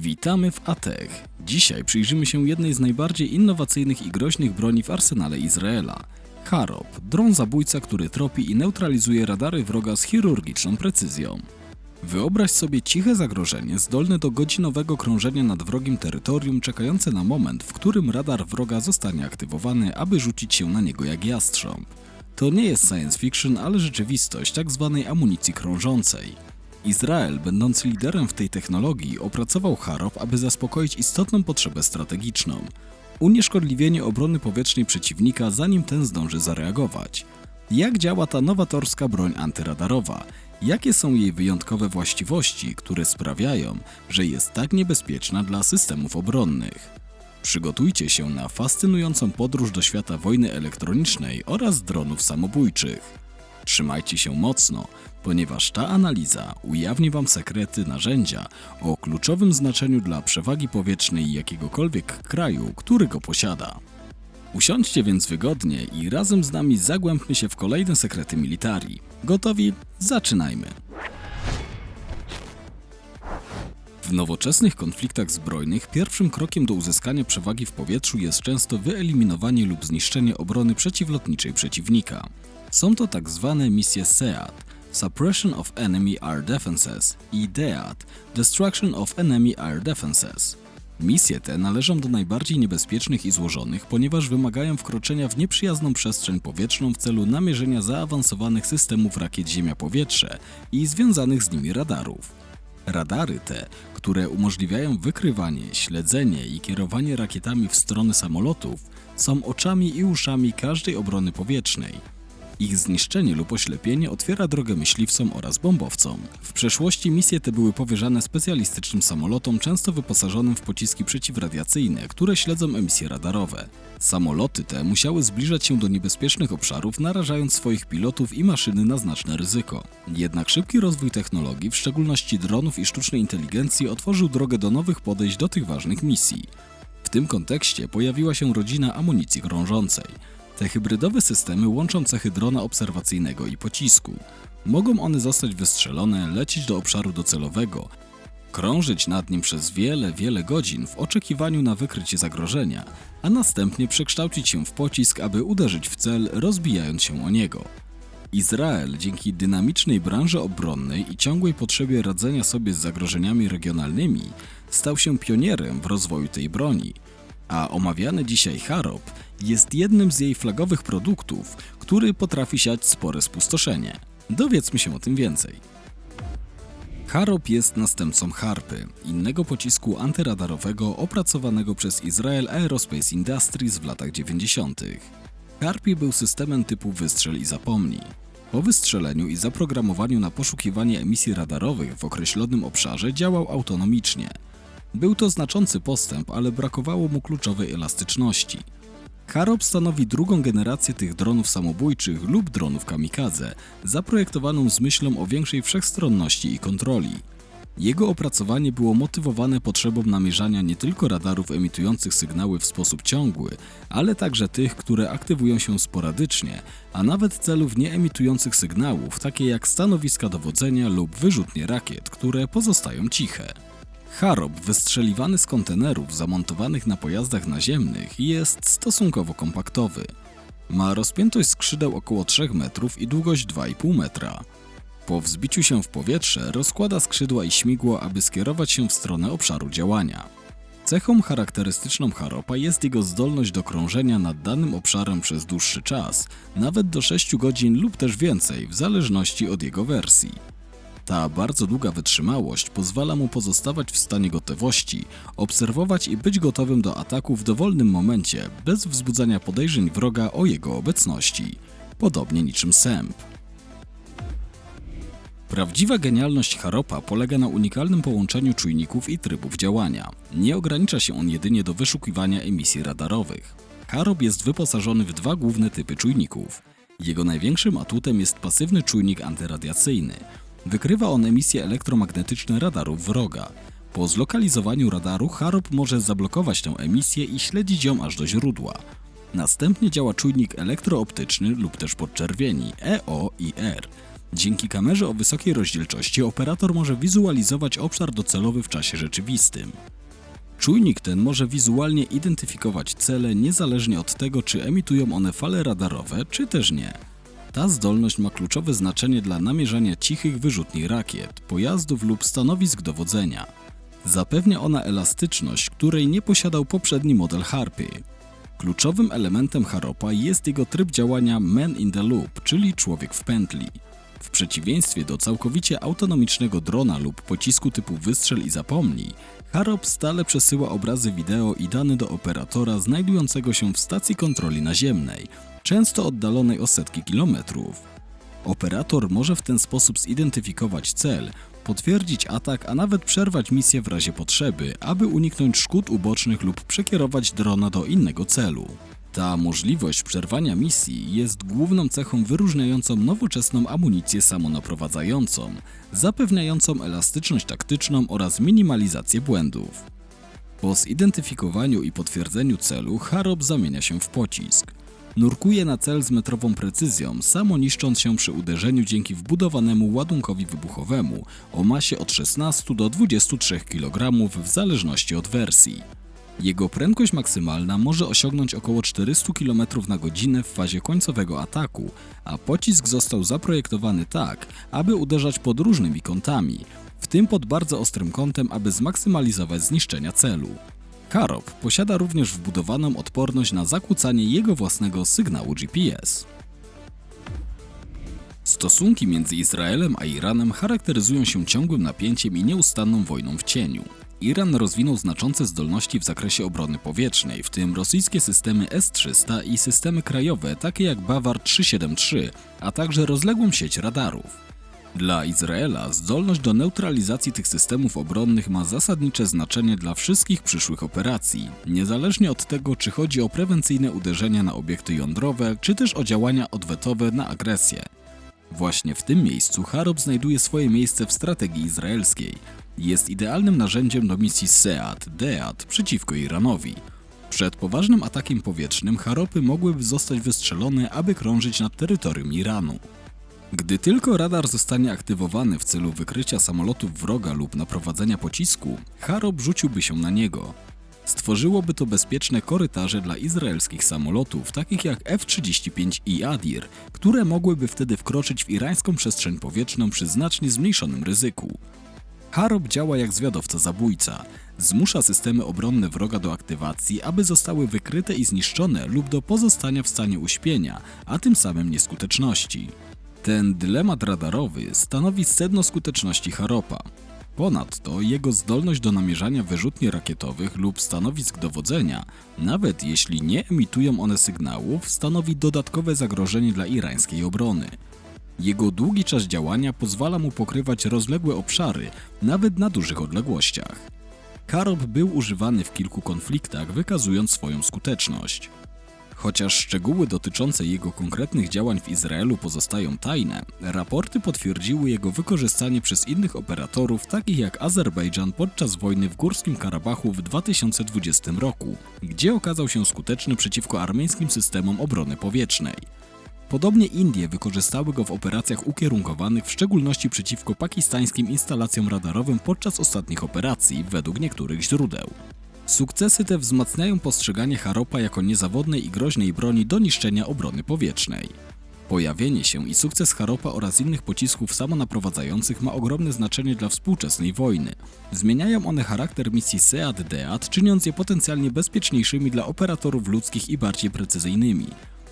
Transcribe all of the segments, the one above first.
Witamy w ATECH. Dzisiaj przyjrzymy się jednej z najbardziej innowacyjnych i groźnych broni w arsenale Izraela. Harop, dron zabójca, który tropi i neutralizuje radary wroga z chirurgiczną precyzją. Wyobraź sobie ciche zagrożenie zdolne do godzinowego krążenia nad wrogim terytorium, czekające na moment, w którym radar wroga zostanie aktywowany, aby rzucić się na niego jak jastrząb. To nie jest science fiction, ale rzeczywistość tak zwanej amunicji krążącej. Izrael, będący liderem w tej technologii, opracował Harop, aby zaspokoić istotną potrzebę strategiczną unieszkodliwienie obrony powietrznej przeciwnika, zanim ten zdąży zareagować. Jak działa ta nowatorska broń antyradarowa? Jakie są jej wyjątkowe właściwości, które sprawiają, że jest tak niebezpieczna dla systemów obronnych? Przygotujcie się na fascynującą podróż do świata wojny elektronicznej oraz dronów samobójczych. Trzymajcie się mocno, ponieważ ta analiza ujawni Wam sekrety narzędzia o kluczowym znaczeniu dla przewagi powietrznej jakiegokolwiek kraju, który go posiada. Usiądźcie więc wygodnie i razem z nami zagłębmy się w kolejne sekrety militarii. Gotowi? Zaczynajmy! W nowoczesnych konfliktach zbrojnych pierwszym krokiem do uzyskania przewagi w powietrzu jest często wyeliminowanie lub zniszczenie obrony przeciwlotniczej przeciwnika. Są to tak zwane misje SEAD Suppression of Enemy Air Defenses i DEAD Destruction of Enemy Air Defenses. Misje te należą do najbardziej niebezpiecznych i złożonych, ponieważ wymagają wkroczenia w nieprzyjazną przestrzeń powietrzną w celu namierzenia zaawansowanych systemów rakiet Ziemia-Powietrze i związanych z nimi radarów. Radary te, które umożliwiają wykrywanie, śledzenie i kierowanie rakietami w stronę samolotów, są oczami i uszami każdej obrony powietrznej. Ich zniszczenie lub oślepienie otwiera drogę myśliwcom oraz bombowcom. W przeszłości misje te były powierzane specjalistycznym samolotom, często wyposażonym w pociski przeciwradiacyjne, które śledzą emisje radarowe. Samoloty te musiały zbliżać się do niebezpiecznych obszarów, narażając swoich pilotów i maszyny na znaczne ryzyko. Jednak szybki rozwój technologii, w szczególności dronów i sztucznej inteligencji, otworzył drogę do nowych podejść do tych ważnych misji. W tym kontekście pojawiła się rodzina amunicji krążącej. Te hybrydowe systemy łączą cechy drona obserwacyjnego i pocisku. Mogą one zostać wystrzelone, lecieć do obszaru docelowego, krążyć nad nim przez wiele, wiele godzin w oczekiwaniu na wykrycie zagrożenia, a następnie przekształcić się w pocisk, aby uderzyć w cel, rozbijając się o niego. Izrael dzięki dynamicznej branży obronnej i ciągłej potrzebie radzenia sobie z zagrożeniami regionalnymi stał się pionierem w rozwoju tej broni, a omawiany dzisiaj Harop jest jednym z jej flagowych produktów, który potrafi siać spore spustoszenie. Dowiedzmy się o tym więcej. Harop jest następcą Harpy, innego pocisku antyradarowego opracowanego przez Israel Aerospace Industries w latach 90. Harpy był systemem typu wystrzel i zapomnij. Po wystrzeleniu i zaprogramowaniu na poszukiwanie emisji radarowych w określonym obszarze działał autonomicznie. Był to znaczący postęp, ale brakowało mu kluczowej elastyczności. Harop stanowi drugą generację tych dronów samobójczych lub dronów kamikadze, zaprojektowaną z myślą o większej wszechstronności i kontroli. Jego opracowanie było motywowane potrzebą namierzania nie tylko radarów emitujących sygnały w sposób ciągły, ale także tych, które aktywują się sporadycznie, a nawet celów nie emitujących sygnałów, takie jak stanowiska dowodzenia lub wyrzutnie rakiet, które pozostają ciche. Harop wystrzeliwany z kontenerów zamontowanych na pojazdach naziemnych jest stosunkowo kompaktowy. Ma rozpiętość skrzydeł około 3 metrów i długość 2,5 metra. Po wzbiciu się w powietrze rozkłada skrzydła i śmigło, aby skierować się w stronę obszaru działania. Cechą charakterystyczną Haropa jest jego zdolność do krążenia nad danym obszarem przez dłuższy czas, nawet do 6 godzin lub też więcej, w zależności od jego wersji. Ta bardzo długa wytrzymałość pozwala mu pozostawać w stanie gotowości, obserwować i być gotowym do ataku w dowolnym momencie, bez wzbudzania podejrzeń wroga o jego obecności. Podobnie niczym sęp. Prawdziwa genialność Haropa polega na unikalnym połączeniu czujników i trybów działania. Nie ogranicza się on jedynie do wyszukiwania emisji radarowych. Harop jest wyposażony w dwa główne typy czujników. Jego największym atutem jest pasywny czujnik antyradiacyjny. Wykrywa on emisje elektromagnetyczne radarów wroga. Po zlokalizowaniu radaru Harop może zablokować tę emisję i śledzić ją aż do źródła. Następnie działa czujnik elektrooptyczny lub też podczerwieni EO i R. Dzięki kamerze o wysokiej rozdzielczości operator może wizualizować obszar docelowy w czasie rzeczywistym. Czujnik ten może wizualnie identyfikować cele niezależnie od tego, czy emitują one fale radarowe, czy też nie. Ta zdolność ma kluczowe znaczenie dla namierzania cichych wyrzutni rakiet, pojazdów lub stanowisk dowodzenia. Zapewnia ona elastyczność, której nie posiadał poprzedni model Harpy. Kluczowym elementem Haropa jest jego tryb działania Man in the Loop, czyli człowiek w pętli. W przeciwieństwie do całkowicie autonomicznego drona lub pocisku typu wystrzel i zapomnij, Harop stale przesyła obrazy wideo i dane do operatora znajdującego się w stacji kontroli naziemnej, często oddalonej o setki kilometrów. Operator może w ten sposób zidentyfikować cel, potwierdzić atak, a nawet przerwać misję w razie potrzeby, aby uniknąć szkód ubocznych lub przekierować drona do innego celu. Ta możliwość przerwania misji jest główną cechą wyróżniającą nowoczesną amunicję samonaprowadzającą, zapewniającą elastyczność taktyczną oraz minimalizację błędów. Po zidentyfikowaniu i potwierdzeniu celu, Harop zamienia się w pocisk. Nurkuje na cel z metrową precyzją, samo niszcząc się przy uderzeniu dzięki wbudowanemu ładunkowi wybuchowemu o masie od 16 do 23 kg w zależności od wersji. Jego prędkość maksymalna może osiągnąć około 400 km na godzinę w fazie końcowego ataku, a pocisk został zaprojektowany tak, aby uderzać pod różnymi kątami, w tym pod bardzo ostrym kątem, aby zmaksymalizować zniszczenia celu. Karop posiada również wbudowaną odporność na zakłócanie jego własnego sygnału GPS. Stosunki między Izraelem a Iranem charakteryzują się ciągłym napięciem i nieustanną wojną w cieniu. Iran rozwinął znaczące zdolności w zakresie obrony powietrznej, w tym rosyjskie systemy S-300 i systemy krajowe takie jak Bawar 373, a także rozległą sieć radarów. Dla Izraela zdolność do neutralizacji tych systemów obronnych ma zasadnicze znaczenie dla wszystkich przyszłych operacji, niezależnie od tego, czy chodzi o prewencyjne uderzenia na obiekty jądrowe, czy też o działania odwetowe na agresję. Właśnie w tym miejscu Harop znajduje swoje miejsce w strategii izraelskiej. Jest idealnym narzędziem do misji SEAT-DEAT przeciwko Iranowi. Przed poważnym atakiem powietrznym Haropy mogłyby zostać wystrzelone, aby krążyć nad terytorium Iranu. Gdy tylko radar zostanie aktywowany w celu wykrycia samolotów wroga lub naprowadzenia pocisku, Harop rzuciłby się na niego. Stworzyłoby to bezpieczne korytarze dla izraelskich samolotów, takich jak F-35 i Adir, które mogłyby wtedy wkroczyć w irańską przestrzeń powietrzną przy znacznie zmniejszonym ryzyku. Harop działa jak zwiadowca zabójca. Zmusza systemy obronne wroga do aktywacji, aby zostały wykryte i zniszczone lub do pozostania w stanie uśpienia, a tym samym nieskuteczności. Ten dylemat radarowy stanowi sedno skuteczności Haropa. Ponadto jego zdolność do namierzania wyrzutni rakietowych lub stanowisk dowodzenia, nawet jeśli nie emitują one sygnałów, stanowi dodatkowe zagrożenie dla irańskiej obrony. Jego długi czas działania pozwala mu pokrywać rozległe obszary, nawet na dużych odległościach. Karob był używany w kilku konfliktach, wykazując swoją skuteczność. Chociaż szczegóły dotyczące jego konkretnych działań w Izraelu pozostają tajne, raporty potwierdziły jego wykorzystanie przez innych operatorów, takich jak Azerbejdżan podczas wojny w Górskim Karabachu w 2020 roku, gdzie okazał się skuteczny przeciwko armeńskim systemom obrony powietrznej. Podobnie Indie wykorzystały go w operacjach ukierunkowanych w szczególności przeciwko pakistańskim instalacjom radarowym podczas ostatnich operacji, według niektórych źródeł. Sukcesy te wzmacniają postrzeganie Haropa jako niezawodnej i groźnej broni do niszczenia obrony powietrznej. Pojawienie się i sukces Haropa oraz innych pocisków samonaprowadzających ma ogromne znaczenie dla współczesnej wojny. Zmieniają one charakter misji SEAD-DEAT, czyniąc je potencjalnie bezpieczniejszymi dla operatorów ludzkich i bardziej precyzyjnymi.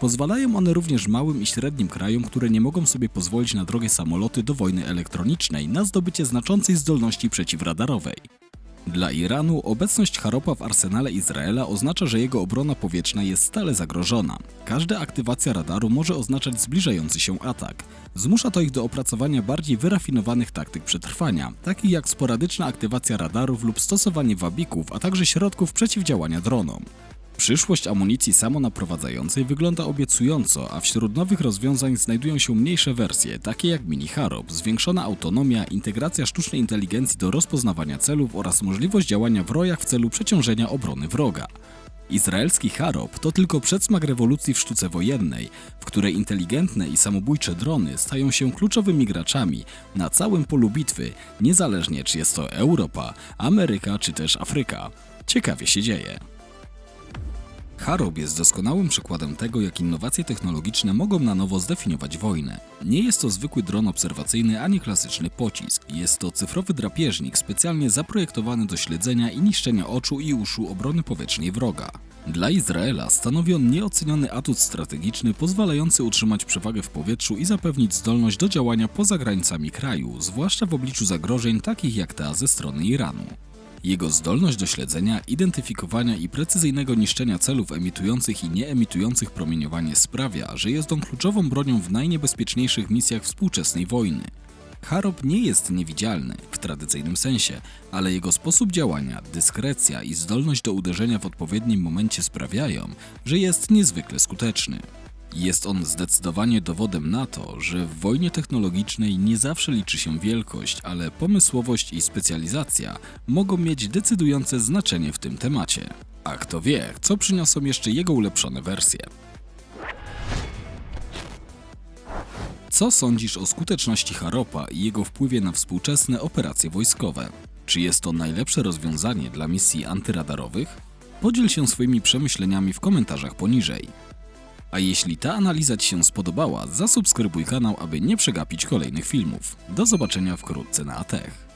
Pozwalają one również małym i średnim krajom, które nie mogą sobie pozwolić na drogie samoloty do wojny elektronicznej, na zdobycie znaczącej zdolności przeciwradarowej. Dla Iranu obecność Haropa w arsenale Izraela oznacza, że jego obrona powietrzna jest stale zagrożona. Każda aktywacja radaru może oznaczać zbliżający się atak. Zmusza to ich do opracowania bardziej wyrafinowanych taktyk przetrwania, takich jak sporadyczna aktywacja radarów lub stosowanie wabików, a także środków przeciwdziałania dronom. Przyszłość amunicji samonaprowadzającej wygląda obiecująco, a wśród nowych rozwiązań znajdują się mniejsze wersje, takie jak Mini Harop, zwiększona autonomia, integracja sztucznej inteligencji do rozpoznawania celów oraz możliwość działania w rojach w celu przeciążenia obrony wroga. Izraelski Harop to tylko przedsmak rewolucji w sztuce wojennej, w której inteligentne i samobójcze drony stają się kluczowymi graczami na całym polu bitwy, niezależnie czy jest to Europa, Ameryka czy też Afryka. Ciekawie się dzieje. Harop jest doskonałym przykładem tego, jak innowacje technologiczne mogą na nowo zdefiniować wojnę. Nie jest to zwykły dron obserwacyjny ani klasyczny pocisk. Jest to cyfrowy drapieżnik specjalnie zaprojektowany do śledzenia i niszczenia oczu i uszu obrony powietrznej wroga. Dla Izraela stanowi on nieoceniony atut strategiczny pozwalający utrzymać przewagę w powietrzu i zapewnić zdolność do działania poza granicami kraju, zwłaszcza w obliczu zagrożeń takich jak ta ze strony Iranu. Jego zdolność do śledzenia, identyfikowania i precyzyjnego niszczenia celów emitujących i nieemitujących promieniowanie sprawia, że jest on kluczową bronią w najniebezpieczniejszych misjach współczesnej wojny. Harop nie jest niewidzialny w tradycyjnym sensie, ale jego sposób działania, dyskrecja i zdolność do uderzenia w odpowiednim momencie sprawiają, że jest niezwykle skuteczny. Jest on zdecydowanie dowodem na to, że w wojnie technologicznej nie zawsze liczy się wielkość, ale pomysłowość i specjalizacja mogą mieć decydujące znaczenie w tym temacie. A kto wie, co przyniosą jeszcze jego ulepszone wersje. Co sądzisz o skuteczności Haropa i jego wpływie na współczesne operacje wojskowe? Czy jest to najlepsze rozwiązanie dla misji antyradarowych? Podziel się swoimi przemyśleniami w komentarzach poniżej. A jeśli ta analiza Ci się spodobała, zasubskrybuj kanał, aby nie przegapić kolejnych filmów. Do zobaczenia wkrótce na Atech.